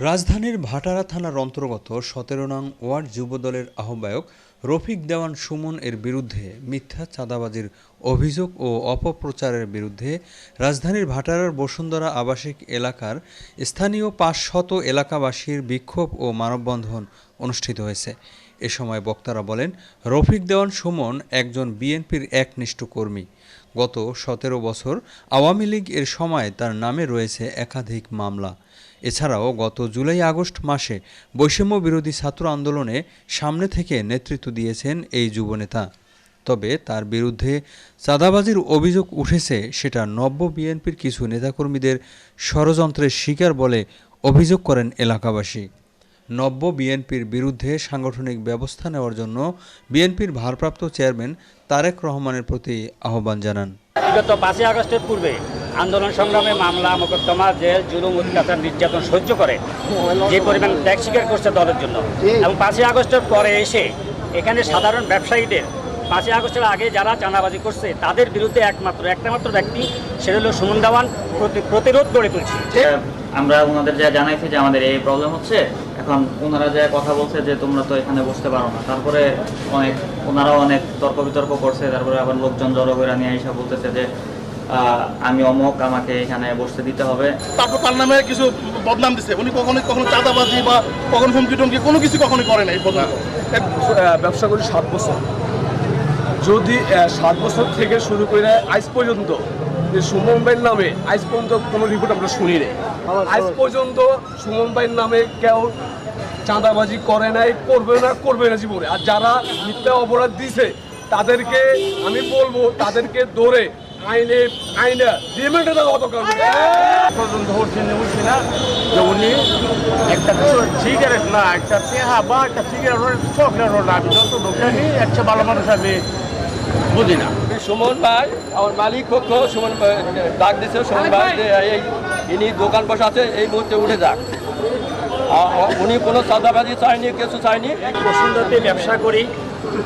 রাজধানীর ভাটারা থানার অন্তর্গত সতেরো নং ওয়ার্ড যুবদলের আহ্বায়ক রফিক দেওয়ান সুমন এর বিরুদ্ধে মিথ্যা চাঁদাবাজির অভিযোগ ও অপপ্রচারের বিরুদ্ধে রাজধানীর ভাটারার বসুন্ধরা আবাসিক এলাকার স্থানীয় পাঁচ শত এলাকাবাসীর বিক্ষোভ ও মানববন্ধন অনুষ্ঠিত হয়েছে। এ সময় বক্তারা বলেন, রফিক দেওয়ান সুমন একজন বিএনপির একনিষ্ঠ কর্মী। গত সতেরো বছর আওয়ামী লীগ এর সময় তার নামে রয়েছে একাধিক মামলা। এছাড়াও গত জুলাই আগস্ট মাসে বৈষম্য বিরোধী ছাত্র আন্দোলনে সামনে থেকে নেতৃত্ব দিয়েছেন এই যুবনেতা। তবে তার বিরুদ্ধে চাঁদাবাজির অভিযোগ উঠেছে সেটা নব্য বিএনপির কিছু নেতাকর্মীদের ষড়যন্ত্রের শিকার বলে অভিযোগ করেন এলাকাবাসী। নব্য বিএনপির বিরুদ্ধে সাংগঠনিক ব্যবস্থা নেওয়ার জন্য বিএনপির ভারপ্রাপ্ত চেয়ারম্যান তারেক রহমানের প্রতি আহ্বান জানান। বিগত পাঁচই আগস্টের পূর্বে আন্দোলন সংগ্রামে মামলা মোকদ্দমা জেল জুলুম অত্যাচার নির্যাতন সহ্য করে যে পরিমাণ ত্যাগ স্বীকার করছে দলের জন্য এবং পাঁচই আগস্টের পরে এসে এখানে সাধারণ ব্যবসায়ীদের পাঁচই আগস্টের আগে যারা চাঁদাবাজি করছে তাদের বিরুদ্ধে একমাত্র একটা মাত্র ব্যক্তি সেটা হলো সুমন দেওয়ান প্রতি- প্রতিরোধ গড়ে তুলছে। আমরা ওনাদের যা জানাইছি যে আমাদের এই প্রবলেম হচ্ছে এখন ওনারা যা কথা বলছে যে তোমরা তো এখানে বসতে পারো না। তারপরে অনেক ওনারাও অনেক তর্ক বিতর্ক করছে তারপরে আবার লোকজন জড়ো করে নিয়ে এসে বলতেছে যে আমি অমক আমাকে এখানে বসতে দিতে হবে। তারপর তার নামে কিছু বদনাম দিছে। উনি কখনোই কখনো চাঁদাবাজি বা কখনো হুমকি টুমকি কোনো কিছু কখনো করে নাই ব্যবসা করি সাত বছর। যদি সাত বছর থেকে শুরু করে আজ পর্যন্ত যে সুমন নামে আজ পর্যন্ত কোনো রিপোর্ট আমরা শুনি নাই আজ পর্যন্ত সুমন ভাইয়ের নামে কেউ চাঁদাবাজি করে নাই করবে না করবে না জীবনে। আর যারা মিথ্যা অপরাধ দিছে তাদেরকে আমি বলব তাদেরকে ধরে আইনে আইনে রিমান্ডে দেওয়া কারণ পর্যন্ত হচ্ছে না? যে উনি একটা সিগারেট না একটা পেহা বা একটা সিগারেট চকলেটও না আমি যত ঢোকানি একটা ভালো মানুষ আমি বুঝি না। সুমন ভাই আমার মালিক পক্ষ সুমন ভাই ডাক দিছে সুমন ভাই এই ইনি দোকান বসা আছে এই মুহূর্তে উঠে যাক। উনি কোনো চাঁদাবাজি চায়নি কিছু চায়নি বসুন্ধরাতে ব্যবসা করি।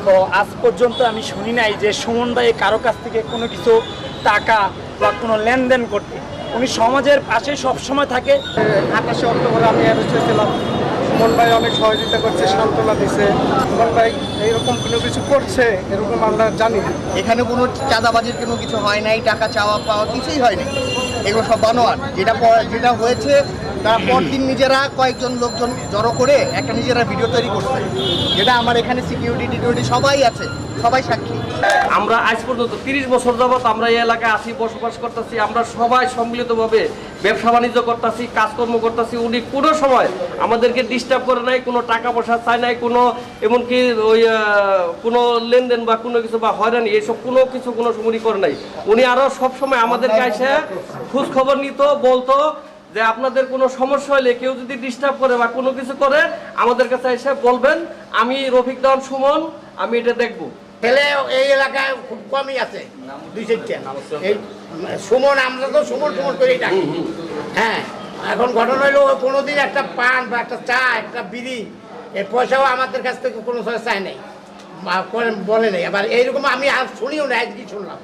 তো আজ পর্যন্ত আমি শুনি নাই যে সুমন ভাই কারও কাছ থেকে কোনো কিছু টাকা বা কোনো লেনদেন করতে। উনি সমাজের পাশে সবসময় থাকে। আকাশে অক্টোবরে আমি অ্যারেস্ট হয়েছিলাম সুমন ভাই অনেক সহযোগিতা করছে সান্ত্বনা দিছে। সুমন ভাই এইরকম কোনো কিছু করছে এরকম আমরা জানি না। এখানে কোনো চাঁদাবাজির কোনো কিছু হয় নাই টাকা চাওয়া পাওয়া কিছুই হয়নি। এগুলো সব বানোয়ার। যেটা যেটা হয়েছে তারা পরদিন নিজেরা কয়েকজন লোকজন জড়ো করে একটা নিজেরা ভিডিও তৈরি করছে। যেটা আমার এখানে সিকিউরিটি টিকিউরিটি সবাই আছে, সবাই সাক্ষী। আমরা আজ পর্যন্ত তিরিশ বছর যাবৎ আমরা এই এলাকায় আসি বসবাস করতেছি। আমরা সবাই সম্মিলিতভাবে ব্যবসা বাণিজ্য করতেছি, কাজকর্ম করতেছি, উনি কোনো সময় আমাদেরকে ডিস্টার্ব করে নাই, কোনো টাকা পয়সা চায় নাই, কোনো এমনকি ওই কোনো লেনদেন বা কোনো কিছু বা হয়রানি, এইসব কোনো কিছু, কোনো উনি করে নাই। উনি আরও সবসময় আমাদেরকে এসে খোঁজ খবর নিত, বলতো যে আপনাদের কোনো সমস্যা হলে কেউ যদি ডিস্টার্ব করে বা কোনো কিছু করে, আমাদের কাছে এসে বলবেন, আমি রফিক দেওয়ান সুমন, আমি এটা দেখব। ছেলে এই এলাকায় খুব কমই আছে দুই চারটা। এই সুমন আমরা তো সুমন সুমন করেই ডাকি হ্যাঁ এখন ঘটনা হলো ও কোনোদিন একটা পান বা একটা চা একটা বিড়ি এর পয়সাও আমাদের কাছ থেকে কোনো চায় নাই। বলে নেই। আবার এইরকম আমি আর শুনিও না আজকে শুনলাম।